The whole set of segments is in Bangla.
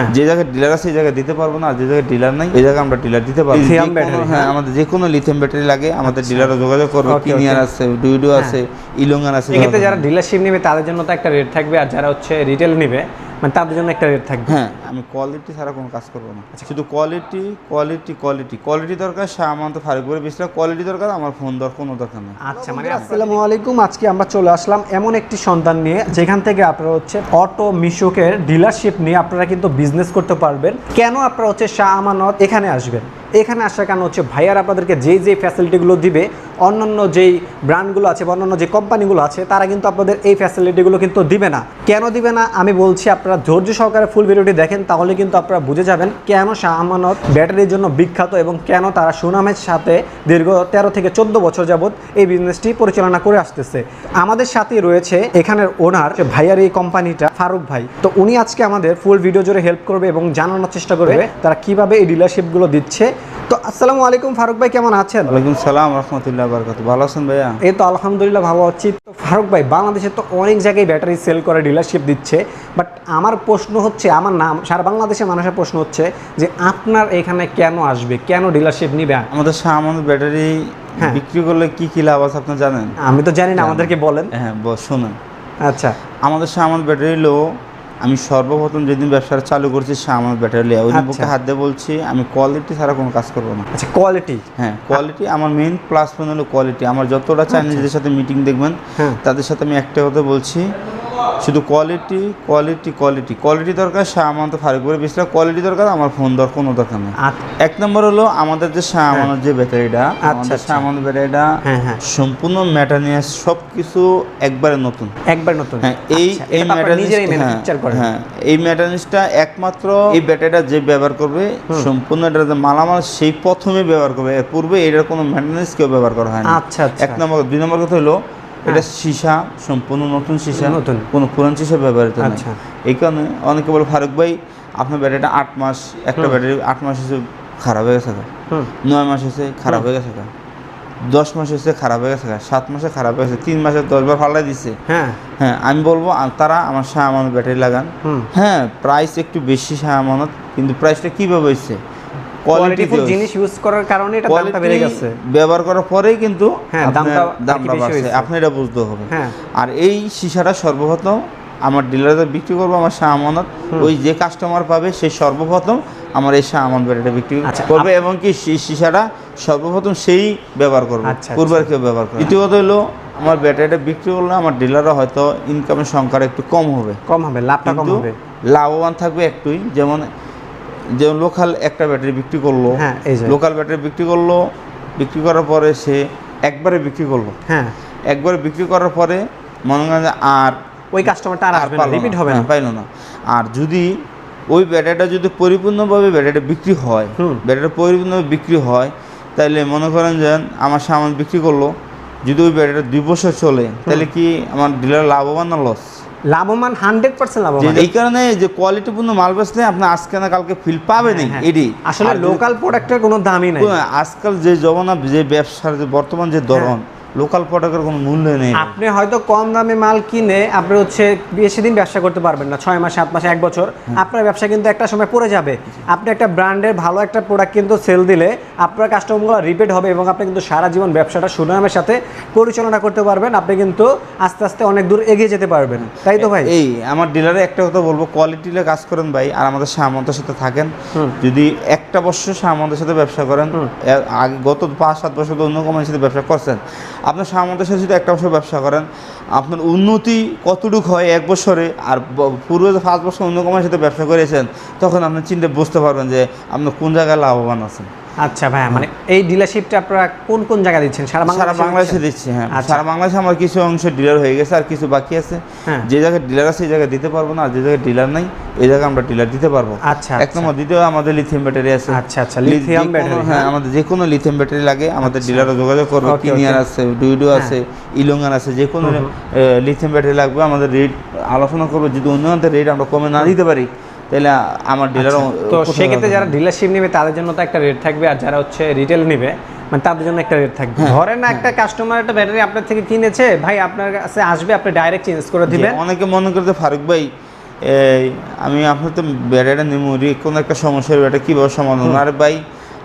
হ্যাঁ। যে জায়গায় ডিলার আছে সেই জায়গায় দিতে পারব না আর যে জায়গায় ডিলার নাই এই জায়গায় আমরা ডিলার দিতে পারব হ্যাঁ। হ্যাঁ। আমাদের যে কোনো লিথিয়াম ব্যাটারি লাগে আমাদের ডিলারও যোগাযোগ করবে কিনিয়ার আছে ডুইডো আছে ইলঙ্গান আছে এক্ষেত্রে যারা ডিলারশিপ নেবে তাদের জন্য তো একটা রেট থাকবে আর যারা হচ্ছে রিটেল নেবে মানে তাদের জন্য একটা রেট থাকবে। হ্যাঁ আমি কোয়ালিটি ছাড়া কোনো কাজ করব না। শুধু কোয়ালিটি কোয়ালিটি কোয়ালিটি কোয়ালিটি দরকার সে আমার তো ফারুক করে বেশি কোয়ালিটি দরকার আমার ফোন দরকার কোনো দরকার নেই। আচ্ছা মানে আসসালামু আলাইকুম আজকে আমরা চলে আসলাম এমন একটি সন্ধান নিয়ে যেখান থেকে আপনারা হচ্ছে অটো মিশুকের ডিলারশিপ নিয়ে আপনারা কিন্তু বিজনেস করতে পারবেন। কেন আপনারা হচ্ছে শাহ আমানত এখানে আসবেন? এখানে আসার কারণ হচ্ছে ভাইয়ার আপনাদেরকে যেই যেই ফ্যাসিলিটিগুলো দিবে অন্যান্য যেই ব্র্যান্ডগুলো আছে বা অন্যান্য যে কোম্পানিগুলো আছে তারা কিন্তু আপনাদের এই ফ্যাসিলিটিগুলো কিন্তু দিবে না। কেন দিবে না? আমি বলছি আপনারা ধৈর্য সহকারে ফুল ভিডিওটি দেখেন তাহলে কিন্তু আপনারা বুঝে যাবেন কেন শাহ আমানত ব্যাটারির জন্য বিখ্যাত এবং কেন তারা সুনামের সাথে দীর্ঘ তেরো থেকে চোদ্দ বছর যাবৎ এই বিজনেসটি পরিচালনা করে আসতেছে। আমাদের সাথে রয়েছে এখানের ওনার ভাইয়ার এই কোম্পানিটা ফারুক ভাই। তো উনি আজকে আমাদের ফুল ভিডিও জুড়ে হেল্প করবে এবং জানানোর চেষ্টা করবে তারা কীভাবে এই ডিলারশিপগুলো দিচ্ছে তো আসসালামু আলাইকুম ফারুক ভাই কেমন আছেন? ওয়ালাইকুম সালাম রহমতুল্লাহ বারকাত ভালো আছেন ভাইয়া? এই তো আলহামদুলিল্লাহ ভালো আছি। তো ফারুক ভাই বাংলাদেশে তো অনেক জায়গায় ব্যাটারি সেল করে ডিলারশিপ দিচ্ছে। বাট আমার প্রশ্ন হচ্ছে আমার নাম সারা বাংলাদেশের মানুষের প্রশ্ন হচ্ছে যে আপনার এখানে কেন আসবে? কেন ডিলারশিপ নিবে? আমাদের সামান ব্যাটারি। বিক্রি করলে কি কি লাভ আছে আপনি জানেন? আমি তো জানি না আমাদেরকে বলেন। হ্যাঁ শুনুন। আচ্ছা। আমাদের সামান ব্যাটারি লো আমি সর্বপ্রথম যেদিন ব্যবসাটা চালু করছি সে আমার ব্যাটারি লিয়ে ওই বুকে আচ্ছা। হাত দিয়ে বলছি আমি কোয়ালিটি ছাড়া কোনো কাজ করব না আচ্ছা কোয়ালিটি হ্যাঁ কোয়ালিটি আমার মেন প্লাস পয়েন্ট হলো কোয়ালিটি আমার যতটা চাইনিজদের সাথে মিটিং দেখবেন হ্যাঁ। তাদের সাথে আমি একটা কথা বলছি শুধু কোয়ালিটি কোয়ালিটি কোয়ালিটি কোয়ালিটি দরকার শাহ আমানত ফারুক করে কোয়ালিটি দরকার আমার ফোন দরকার কোনো দরকার নেই। আচ্ছা। এক নম্বর হলো আমাদের যে শাহ আমানত যে ব্যাটারিটা আচ্ছা। শাহ আমানত ব্যাটারিটা হ্যাঁ, হ্যাঁ। সম্পূর্ণ ম্যাটানিয়াস সব কিছু একবারে নতুন। একবার নতুন। হ্যাঁ এই আচ্ছা, এই ম্যাটানিস হ্যাঁ এই ম্যাটানিসটা একমাত্র এই ব্যাটারিটা যে ব্যবহার করবে সম্পূর্ণ এটা যে মালামাল সেই প্রথমে ব্যবহার করবে। এর পূর্বে এটার কোনো ম্যাটানিস কেউ ব্যবহার করা হয় না আচ্ছা আচ্ছা। এক নম্বর দুই নম্বর কথা হলো এটা সীসা সম্পূর্ণ নতুন সীসা। নতুন। কোনো পুরান সীসা ব্যবহৃত আচ্ছা। এই কারণে অনেকে বলে ফারুক ভাই আপনার ব্যাটারিটা আট মাস একটা ব্যাটারি আট মাস এসে খারাপ হয়ে গেছে নয় মাস এসে খারাপ হয়ে গেছে দশ মাস এসে খারাপ হয়ে গেছে সাত মাসে খারাপ হয়ে গেছে তিন মাসে দশবার ফাল্লাই দিচ্ছে হ্যাঁ। হ্যাঁ আমি বলব তারা আমার শাহ আমানত ব্যাটারি লাগান। হ্যাঁ প্রাইস একটু বেশি শাহ আমানত কিন্তু প্রাইসটা কীভাবে হয়েছে? কোয়ালিটিফুল জিনিস ইউজ করার কারণে এটা দামটা বেড়ে গেছে। ব্যবহার করার পরেই কিন্তু হ্যাঁ, দামটা দামটা বাড়ছে। আপনি এটা বুঝতে হবে। হ্যাঁ। আর এই সিসাটা সর্বপ্রথম আমার ডিলারে বিক্রি করব আমার শাহ আমানত। ওই যে কাস্টমার পাবে সে সর্বপ্রথম আমার এই শাহ ব্যাটারিটা বিক্রি আচ্ছা, করবে এবং কি সেই সিসাটা সর্বপ্রথম সেই ব্যবহার করবে। আচ্ছা, পূর্বের কেউ ব্যবহার করবে দ্বিতীয় হলো আমার ব্যাটারিটা বিক্রি করলে আমার ডিলাররা হয়তো ইনকামের সংখ্যাটা একটু কম হবে। কম হবে লাভটা কম হবে। লাভবান থাকবে একটুই। যেমন যেমন লোকাল একটা ব্যাটারি বিক্রি করল হ্যাঁ লোকাল ব্যাটারি বিক্রি করল বিক্রি করার পরে সে একবারে বিক্রি করল। হ্যাঁ। একবারে বিক্রি করার পরে মনে করেন যে আর ওই কাস্টমারটা আর আসবে না রিপিট হবে না। হ্যাঁ, পাইলো না। আর যদি ওই ব্যাটারিটা যদি পরিপূর্ণভাবে ব্যাটারিটা বিক্রি হয়। ব্যাটারিটা পরিপূর্ণভাবে বিক্রি হয় তাহলে মনে করেন যে আমার সামান বিক্রি করল যদি ওই ব্যাটারিটা দুই বছর চলে তাহলে কি আমার ডিলার লাভবান না লস লাভবান হান্ড্রেড পার্সেন্ট লাভবান। এই কারণে যে কোয়ালিটিপূর্ণ মাল বেচলে আপনি আজকে না কালকে ফিল পাবেনই হ্যাঁ, এডি। আসলে লোকাল প্রোডাক্টের কোনো দামই নাই। আজকাল যে জমানা যে ব্যবসার যে বর্তমান যে ধরন লোকাল প্রোডাক্টের কোনো মূল্য নেই। আপনি হয়তো কম দামে মাল কিনে আপনি হচ্ছে বেশি দিন ব্যবসা করতে পারবেন না ছয় মাস সাত মাস এক বছর। আপনার ব্যবসা কিন্তু একটা সময় পড়ে যাবে। আপনি একটা ব্র্যান্ডের ভালো একটা প্রোডাক্ট কিন্তু সেল দিলে আপনার কাস্টমারগুলো রিপিট হবে এবং আপনি কিন্তু সারা জীবন ব্যবসাটা সুনামের সাথে পরিচালনা করতে পারবেন। আপনি কিন্তু আস্তে আস্তে অনেক দূর এগিয়ে যেতে পারবেন। তাই তো ভাই? এই আমার ডিলারে একটা কথা বলব কোয়ালিটিলে কাজ করেন ভাই আর আমাদের সামন্তের সাথে থাকেন। যদি একটা বছর সামন্তের সাথে ব্যবসা করেন গত পাঁচ সাত বছর তো অন্য কোম্পানির সাথে ব্যবসা করছেন। আপনার সামর্থ্যের সাথে যদি একটা বছর ব্যবসা করেন, আপনার উন্নতি কতটুকু হয় এক বছরে আর পূর্বে পাঁচ বছর অন্য কোম্পানির সাথে ব্যবসা করেছেন, তখন আপনি চিন্তা বুঝতে পারবেন যে আপনার কোন জায়গায় লাভবান আছেন। আচ্ছা ভাই মানে এই ডিলারশিপটা আপনারা কোন কোন জায়গায় দিচ্ছেন? সারা সারা বাংলাদেশে দিচ্ছি হ্যাঁ। আচ্ছা। সারা বাংলাদেশে আমার কিছু অংশ ডিলার হয়ে গেছে আর কিছু বাকি আছে। হ্যাঁ। যে জায়গায় ডিলার আছে সেই জায়গায় দিতে পারব না। আর যে জায়গায় ডিলার নাই এই জায়গায় আমরা ডিলার দিতে পারব। আচ্ছা এক নম্বর দ্বিতীয় আমাদের লিথিয়াম ব্যাটারি আছে। আচ্ছা, আচ্ছা, লিথিয়াম battery, হ্যাঁ হ্যাঁ। আমাদের যে কোনো লিথিয়াম ব্যাটারি লাগে আমাদের ডিলারও যোগাযোগ করবে। কিনিয়ার আছে ডুইডো আছে ইলঙ্গান আছে যে কোনো লিথিয়াম ব্যাটারি লাগবে আমাদের রেট আলোচনা করব। যদি অন্য রেট আমরা কমে না দিতে পারি তাহলে আমার ডিলার তো সেক্ষেত্রে যারা ডিলারশিপ নেবে তাদের জন্য তো একটা রেট থাকবে আর যারা হচ্ছে রিটেল নেবে মানে তাদের জন্য একটা রেট থাকবে। ধরে ধরেন না একটা কাস্টমার একটা ব্যাটারি আপনার থেকে কিনেছে ভাই আপনার কাছে আসবে আপনি ডাইরেক্ট চেঞ্জ করে দিবেন। অনেকে মনে করতে ফারুক ভাই এই আমি আপনার তো ব্যাটারিটা নেব কোনো একটা সমস্যার ব্যাটারি কীভাবে সমাধান আর ভাই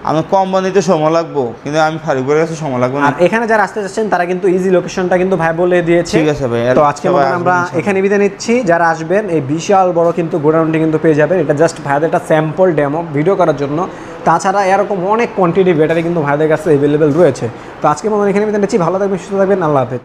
আমি কোম্পানিতে সময় লাগবো কিন্তু আমি ফারুকের কাছে সময় লাগবে না। আর এখানে যারা আসতে চাচ্ছেন তারা কিন্তু ইজি লোকেশনটা কিন্তু ভাই বলে দিয়েছে। ঠিক আছে ভাই, তো আজকে আমরা এখানে বিদায় নিচ্ছি। যারা আসবেন এই বিশাল বড় কিন্তু গোডাউনটি কিন্তু পেয়ে যাবেন। এটা জাস্ট ভাইদের একটা স্যাম্পল ডেমো ভিডিও করার জন্য। তাছাড়া এরকম অনেক কোয়ান্টিটি ব্যাটারি কিন্তু ভাইদের কাছে অ্যাভেলেবেল রয়েছে। তো আজকে মতন এখানে বিদায় নিচ্ছি। ভালো থাকবেন সুস্থ থাকবেন আল্লাহ হাফেজ।